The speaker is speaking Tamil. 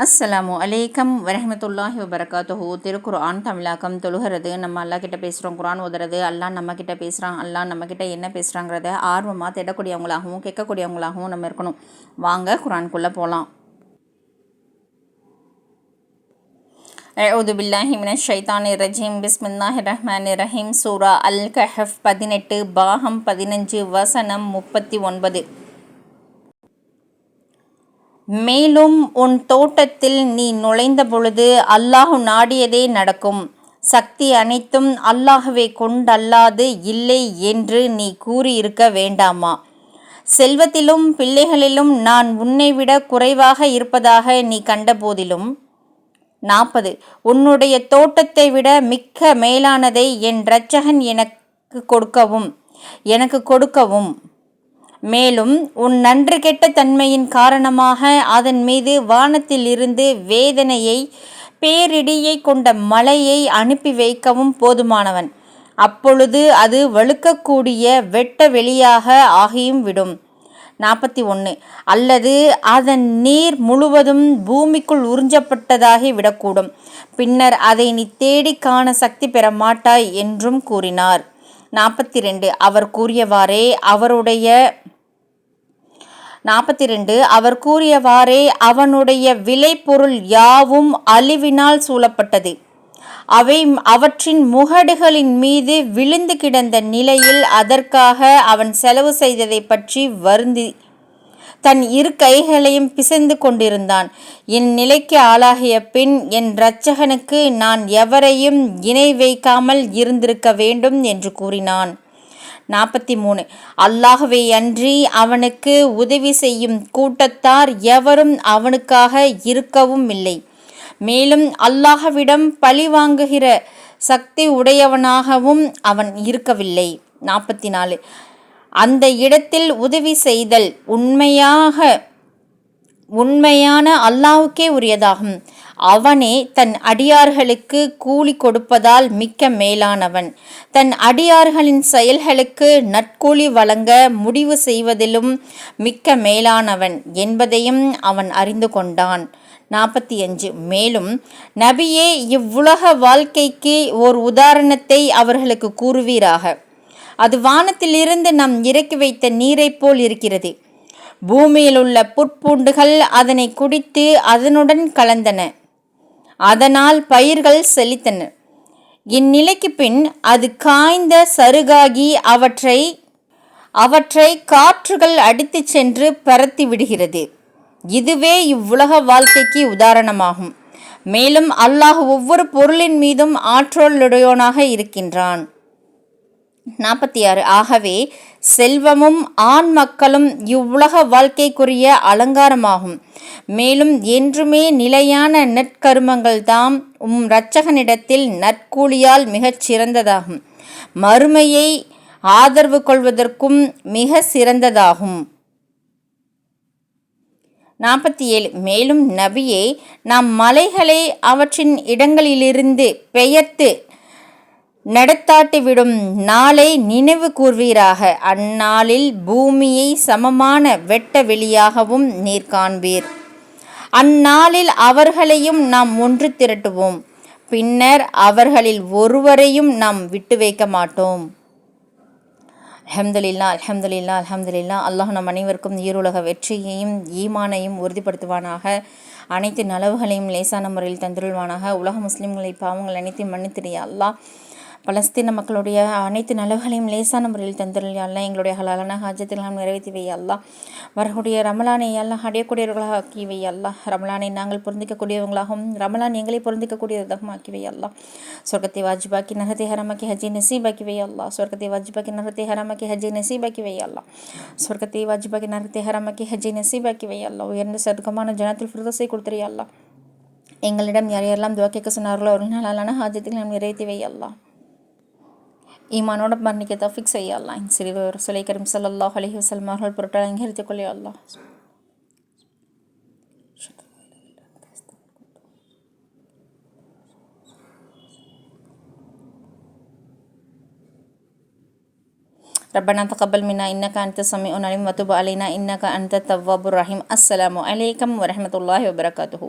அஸ்ஸலாமு அலைக்கம் வரமத்துல்லாஹி வபரகாத்துஹு. திருக்குர்ஆன் தமிழாக்கம் தொழுகிறது. நம்ம அல்லா கிட்ட பேசுகிறோம் குரான் ஓதுறது. அல்லா நம்ம கிட்ட பேசுகிறான் அல்லா நம்ம கிட்ட என்ன பேசுகிறாங்கிறத ஆர்வமாக தேடக்கூடியவங்களாகவும் கேட்கக்கூடியவங்களாகவும் நம்ம இருக்கணும். வாங்க குரான்குள்ளே போகலாம் அவுது பில்லாஹி மின ஷைத்தான் ரஜீம். பிஸ்மில்லாஹி ரஹ்மான் ரஹீம். சூரா அல் கஹஃப் பதினெட்டு பாகம் பதினஞ்சு வசனம் முப்பத்தி ஒன்பது. மேலும் உன் தோட்டத்தில் நீ நுழைந்த பொழுது அல்லாஹு நாடியதே நடக்கும். சக்தி அனைத்தும் அல்லாஹுவை கொண்டல்லாது இல்லை என்று நீ கூறியிருக்க வேண்டாமா? செல்வத்திலும் பிள்ளைகளிலும் நான் உன்னை விட குறைவாக இருப்பதாக நீ கண்டபோதிலும். நாற்பது. உன்னுடைய தோட்டத்தை விட மிக்க மேலானதை என் இரட்சகன் எனக்கு கொடுக்கவும் எனக்கு கொடுக்கவும். மேலும் உன் நன்று கெட்ட தன்மையின் காரணமாக அதன் மீது வானத்திலிருந்து வேதனையை பேரிடியை கொண்ட மலையை அனுப்பி வைக்கவும் போதுமானவன். அப்பொழுது அது வழுக்கக்கூடிய வெட்ட வெளியாக ஆகியும் விடும். நாற்பத்தி ஒன்று. அல்லது அதன் நீர் முழுவதும் பூமிக்குள் உறிஞ்சப்பட்டதாகி விடக்கூடும். பின்னர் அதை நீ தேடி காண சக்தி பெற மாட்டாய் என்றும் கூறினார். நாற்பத்தி ரெண்டு. அவர் கூறியவாறே அவருடைய நாற்பத்தி ரெண்டு அவர் கூறியவாறே அவனுடைய விளைபொருள் யாவும் அழிவினால் சூழப்பட்டது. அவை அவற்றின் முகடுகளின் மீது விழுந்து கிடந்த நிலையில் அதற்காக அவன் செலவு செய்ததை பற்றி வருந்தி தன் இரு கைகளையும் பிசைந்து கொண்டிருந்தான். என் நிலைக்கு ஆளாகிய பின் என் இரட்சகனுக்கு நான் எவரையும் இணை வைக்காமல் இருந்திருக்க வேண்டும் என்று கூறினான். நாற்பத்தி மூணு. அல்லாகவே அன்றி அவனுக்கு உதவி செய்யும் கூட்டத்தார் எவரும் அவனுக்காக இருக்கவும் இல்லை. மேலும் அல்லாஹவிடம் பழி வாங்குகிற சக்தி உடையவனாகவும் அவன் இருக்கவில்லை. நாற்பத்தி நாலு. அந்த இடத்தில் உதவி செய்தல் உண்மையாக உண்மையான அல்லாவுக்கே உரியதாகும். அவனே தன் அடியார்களுக்கு கூலி கொடுப்பதால் மிக்க மேலானவன். தன் அடியார்களின் செயல்களுக்கு நற்கூலி வழங்க முடிவு செய்வதிலும் மிக்க மேலானவன் என்பதையும் அவன் அறிந்து கொண்டான். நாற்பத்தி அஞ்சு. மேலும் நபியே இவ்வுலக வாழ்க்கைக்கு ஓர் உதாரணத்தை அவர்களுக்கு கூறுவீராக. அது வானத்திலிருந்து நாம் இறக்கி வைத்த நீரைப் போல் இருக்கிறது. பூமியில் உள்ள புற்பூண்டுகள் அதனை குடித்து அதனுடன் கலந்தன. அதனால் பயிர்கள் செழித்தன. இந்நிலைக்கு பின் அது காய்ந்த சருகாகி அவற்றை அவற்றை காற்றுகள் அடித்துச் சென்று பரத்தி விடுகிறது. இதுவே இவ்வுலக வாழ்க்கைக்கு உதாரணமாகும். மேலும் அல்லாஹ் ஒவ்வொரு பொருளின் மீதும் ஆற்றலுடையோனாக இருக்கின்றான். நாற்பத்தி ஆறு. ஆகவே செல்வமும் ஆண் மக்களும் இவ்வுலக வாழ்க்கைக்குரிய அலங்காரமாகும். மேலும் என்றுமே நிலையான நெற்கருமங்கள் தாம் உம் இரட்சகனிடத்தில் நற்கூலியால் மிகச் சிறந்ததாகும். மறுமையை ஆதரவு கொள்வதற்கும் மிக சிறந்ததாகும். நாற்பத்தி ஏழு. மேலும் நபியே நாம் மலைகளை அவற்றின் இடங்களிலிருந்து பெயர்த்து நடத்தாட்டிவிடும் நாளை நினைவு கூர்வீராக. அந்நாளில் பூமியை சமமான வெட்ட வெளியாகவும் நீர் காண்பீர். அந்நாளில் அவர்களையும் நாம் ஒன்று திரட்டுவோம். பின்னர் அவர்களில் ஒருவரையும் நாம் விட்டு வைக்க மாட்டோம். அஹமதுல்லா அஹமதுல்லா அஹமதுல்லா அல்லாஹ் நம் அனைவருக்கும் ஈருலக வெற்றியையும் ஈமானையும் உறுதிப்படுத்துவானாக. அனைத்து நலவுகளையும் லேசான முறையில் தந்துருள்வானாக. உலக முஸ்லீம்களை பாவங்கள் அனைத்தையும் மன்னித்திரியா அல்லாஹ். பலஸ்தீன மக்களுடைய அனைத்து நலவுகளையும் லேசான முறையில் தந்துடல் எங்களுடைய ஹலாலான ஹாஜத்திலாம் நிறைவேற்றி வை வரக்கூடிய ரமலானை எல்லாம் அடையக்கூடியவர்களாக ஆக்கி வை அல்லா ரமலானை நாங்கள் பொருந்திக்கக்கூடியவங்களாகவும் ரமலான் எங்களை பொருந்திக்கக்கூடியதாகவும் ஆக்கி வை சொர்க்கத்தை வாஜிபாக்கி நகத்தை ஹரமாக்கி ஹஜி நசீபாக்கி வை சொர்க்கத்தை வாஜிபாக்கி நகத்தை ஹரமாக்கி ஹஜி நசீபாக்கி வை சொர்க்கத்தை வாஜிபாக்கி நகத்தை ஹரமாக்கி ஹஜி நசீபாக்கி வை உயர்ந்த சொர்க்கமான ஜனத்தில் ஃபிரதோசை கொடுத்துறியா எங்களிடம் யார் யாரெல்லாம் துவக்கிக்க சொன்னார்களோ ஒரு நாளான ஹாஜத்தில் நாம் நிறைவேற்றி வையல்லாம் iman orang berani kita fix ya Allah ini sering bersulai kerim sallallahu alaihi wasallam hal pertama yang hilang kuli Allah ربنا تقبل منا إنك أنت السميع العليم وتب علينا إنك أنت التواب الرحيم السلام عليكم ورحمة الله وبركاته